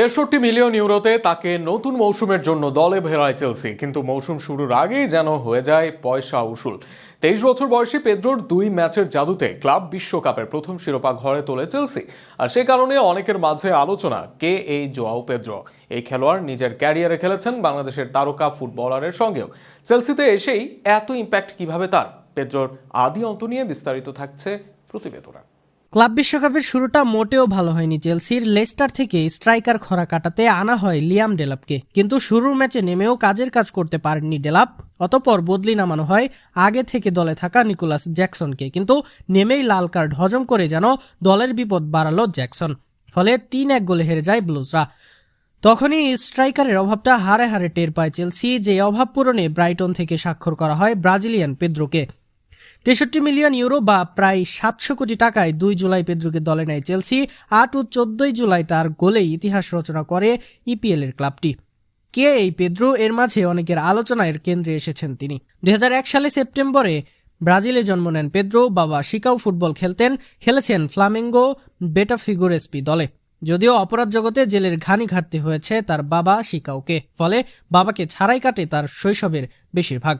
তেষট্টি মিলিয়ন ইউরোতে তাকে নতুন মৌসুমের জন্য দলে ভেড়ায় চেলসি, কিন্তু মৌসুম শুরুর আগেই যেন হয়ে যায় পয়সা উসুল। তেইশ বছর বয়সী পেদ্রোর দুই ম্যাচের জাদুতে ক্লাব বিশ্বকাপের প্রথম শিরোপা ঘরে তোলে চেলসি। আর সে কারণে অনেকের মাঝে আলোচনা, কে এই জোয়াও পেদ্রো? এই খেলোয়াড় নিজের ক্যারিয়ারে খেলেছেন বাংলাদেশের তারকা ফুটবলারের সঙ্গেও। চেলসিতে এসেই এত ইম্প্যাক্ট কীভাবে তার? পেদ্রোর আদি অন্ত নিয়ে বিস্তারিত থাকছে প্রতিবেদনা। ক্লাব বিশ্বকাপের শুরুটা মোটেও ভালো হয়নি চেলসির লেস্টার থেকে স্ট্রাইকার খরা কাটাতে আনা হয় লিয়াম ডেলাপকে। কিন্তু শুরুর ম্যাচে নেমেও কাজের কাজ করতে পারেননি ডেলাপ, অতপর বদলি নামানো হয় আগে থেকে দলে থাকা নিকোলাস জ্যাকসনকে। কিন্তু নেমেই লাল কার্ড হজম করে যেন দলের বিপদ বাড়ালো জ্যাকসন, ফলে তিন এক গোলে হেরে যায় ব্লুজরা। তখনই স্ট্রাইকারের অভাবটা হারে হারে টের পায় চেলসি, যে অভাব পূরণে ব্রাইটন থেকে স্বাক্ষর করা হয় ব্রাজিলিয়ান পেদ্রোকে। তেষট্টি মিলিয়ন ইউরো বা প্রায় সাতশো কোটি টাকায় দুই জুলাই পেদ্রোকে দলে নেয় চেলসি, আট ও চোদ্দই জুলাই তার গোলেই ইতিহাস রচনা করে ইপিএল এর ক্লাবটি। কে এই পেদ্রো? এর মাঝে অনেকের আলোচনার কেন্দ্রে এসেছেন তিনি। দু হাজার এক সালে সেপ্টেম্বরে ব্রাজিলে জন্ম নেন পেদ্রো, বাবা শিকাও ফুটবল খেলতেন, খেলেছেন ফ্লামেঙ্গো, বেটা ফিগোরেসপি দলে। যদিও অপরাধ জগতে জেলের ঘানি ঘাটতে হয়েছে তার বাবা শিকাওকে ফলে বাবাকে ছাড়াই কাটে তার শৈশবের বেশিরভাগ।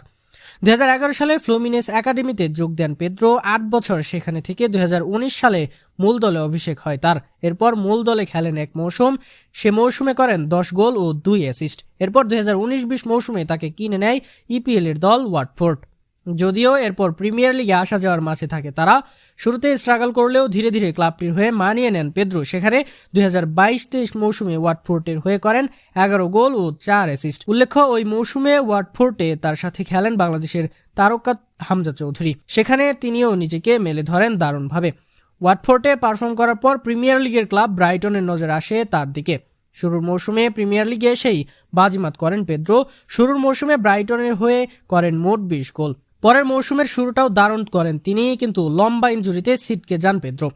দুই হাজার এগারো সালে ফ্লোমিনেস একাডেমিতে যোগ দেন পেদ্রো। আট বছর সেখানে থেকে দু হাজার উনিশ সালে মূল দলে অভিষেক হয় তার। এরপর মূল দলে খেলেন এক মৌসুম। সে মৌসুমে করেন দশ গোল ও দুই অ্যাসিস্ট। এরপর দু হাজার উনিশ বিশ মৌসুমে তাকে কিনে নেয় ইপিএল এর দল ওয়াটফোর্ড যদিও এরপর প্রিমিয়ার লিগে আসা যাওয়ার মাঝে থাকে, তারা শুরুতে স্ট্রাগল করলেও ধীরে ধীরে ক্লাবটির হয়ে মানিয়ে নেন পেদ্রো। সেখানে দুই হাজার বাইশ তেইশ মৌসুমে ওয়াটফোর্টের হয়ে করেন এগারো গোল ও চার অ্যাসিস্ট। উল্লেখ্য, ওই মৌসুমে ওয়াটফোর্টে তার সাথে খেলেন বাংলাদেশের তারকা হামজা চৌধুরী। সেখানে তিনিও নিজেকে মেলে ধরেন দারুণভাবে। ওয়াটফোর্টে পারফর্ম করার পর প্রিমিয়ার লিগের ক্লাব ব্রাইটনের নজর আসে তার দিকে। শুরুর মৌসুমে প্রিমিয়ার লিগে এসেই বাজিমাত করেন পেদ্রো। শুরুর মৌসুমে ব্রাইটনের হয়ে করেন মোট বিশ গোল। পরের মৌসুমের শুরুটাও দারুণ করেন তিনি কিন্তু লম্বা ইঞ্জুরিতে সিটকে যান পেদ্রো।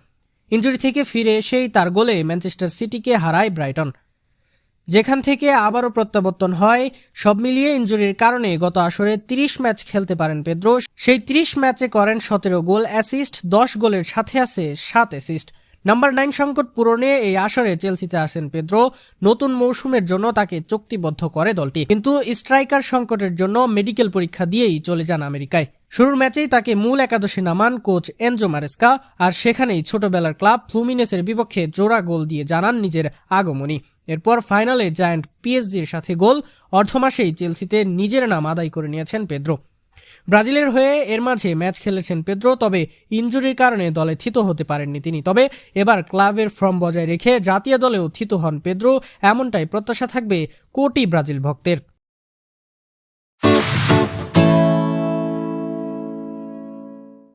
ইঞ্জুরি থেকে ফিরে এসেই তার গোলে ম্যানচেস্টার সিটিকে হারায় ব্রাইটন। যেখান থেকে আবারও প্রত্যাবর্তন হয়, সব মিলিয়ে ইঞ্জুরির কারণে গত আসরে ৩০ ম্যাচ খেলতে পারেন পেদ্রো। সেই ৩০ ম্যাচে করেন সতেরো গোল অ্যাসিস্ট, দশ গোলের সাথে আছে সাত অ্যাসিস্ট। নাম্বার নাইন সংকট পূরণে এই আসরে চেলসিতে আসেন পেদ্রো। নতুন মৌসুমের জন্য তাকে চুক্তিবদ্ধ করে দলটি। কিন্তু স্ট্রাইকার সংকটের জন্য মেডিকেল পরীক্ষা দিয়েই চলে যান আমেরিকায়। শুরুর ম্যাচেই তাকে মূল একাদশে নামান কোচ এনজো মারেস্কা, আর সেখানেই ছোটবেলার ক্লাব ফ্লুমিনেসের বিপক্ষে জোড়া গোল দিয়ে জানান নিজের আগমনী। এরপর ফাইনালে জায়ান্ট পিএসজির সাথে গোল। অর্ধমাসেই চেলসিতে নিজের নাম আদায় করে নিয়েছেন পেদ্রো। ব্রাজিলের হয়ে এর মাঝে ম্যাচ খেলেছেন পেদ্রো, তবে ইঞ্জুরির কারণে দলে থিত হতে পারেননি তিনি। তবে এবার ক্লাবের ফর্ম বজায় রেখে জাতীয় দলেও থিত হন পেদ্রো, এমনটাই প্রত্যাশা থাকবে কোটি ব্রাজিল ভক্তের।